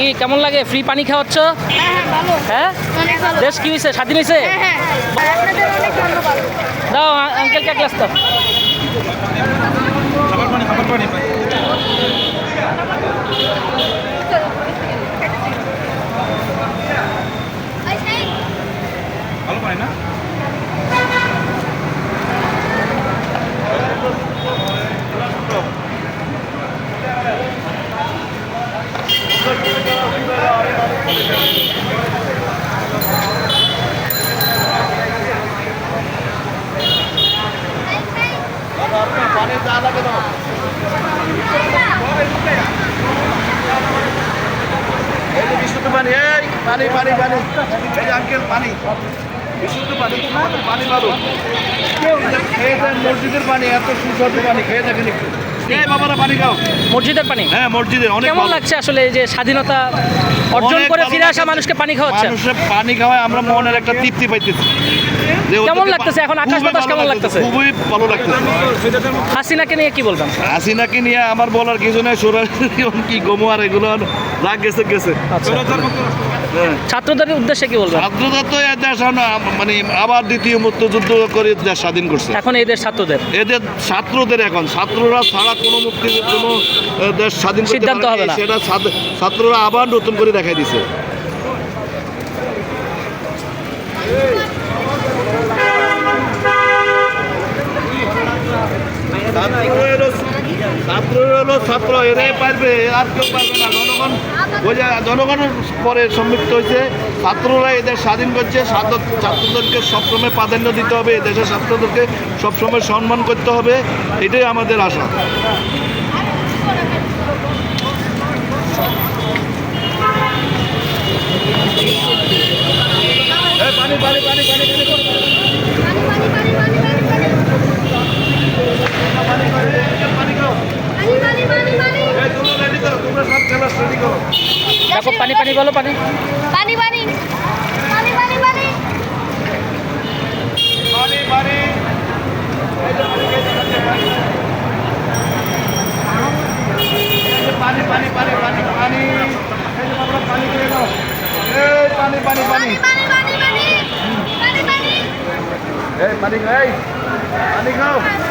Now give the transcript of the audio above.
কি কেমন লাগে? ফ্রি পানি খাওয়াচ্ছ? হ্যাঁ? দেশ কি হয়েছে স্বাধীন হয়েছে দাও আঙ্কেল কে ক্লাস দাও। Thank you. পানি পানি পানি আঙ্কেল পানি। বিশুদ্ধ পানি পানি পাবো খেয়ে মসজিদের পানি, এত সুস্বাদু পানি, খেয়ে দেখেন একটু। এই বাবারা পানি খাও। মসজিদের পানি? হ্যাঁ মসজিদে অনেক কেমন লাগছে আসলে এই যে স্বাধীনতা অর্জন করে ফিরে আসা মানুষকে পানি খাওয়াচ্ছে? মানুষের পানি খাওয়ায় আমরা মনের একটা তৃপ্তি পাইতেছি। কেমন লাগতেছে? এখন আকাশ বাতাস কেমন লাগতেছে? খুবই ভালো লাগতেছে। হাসিনাকে নিয়ে কি বলবেন? হাসিনাকে নিয়ে আমার বলার কিছু নেই সোরা কি গমো আর এগুলো যা গেছে গেছে। আচ্ছা। ছাত্রদের উদ্দেশ্যে কি বলবেন? ছাত্রদের তো দেশ মানে আবার দ্বিতীয় মুক্তিযুদ্ধ করে দেশ স্বাধীন করছে। এখন এদের ছাত্রদের? এদের ছাত্রদের এখন ছাত্ররা ছাড়া কোনো মুক্তি কোনো দেশ স্বাধীন সিদ্ধান্ত হবে না। সেটা ছাত্ররা আবার নতুন করে দেখাই দিছে ছাত্র হলো ছাত্র হলো ছাত্র এরাই পারবে, আর কেউ পারবে না। জনগণ ওই যে জনগণের পরে সম্পৃক্ত হয়েছে। ছাত্ররা এদের স্বাধীন করছে। ছাত্রদেরকে সবসময় প্রাধান্য দিতে হবে। দেশের ছাত্রদেরকে সবসময় সম্মান করতে হবে। এটাই আমাদের আশা। পানি পানি পানি পানি। পানি পানি বলো পানি পানি পানি পানি পানি পানি পানি পানি এই যে পানি খেয়ে যাচ্ছে, পানি। এই যে পানি পানি পানি পানি পানি এই যে বাবা পানি খেয়ে নাও এই পানি পানি পানি পানি পানি পানি পানি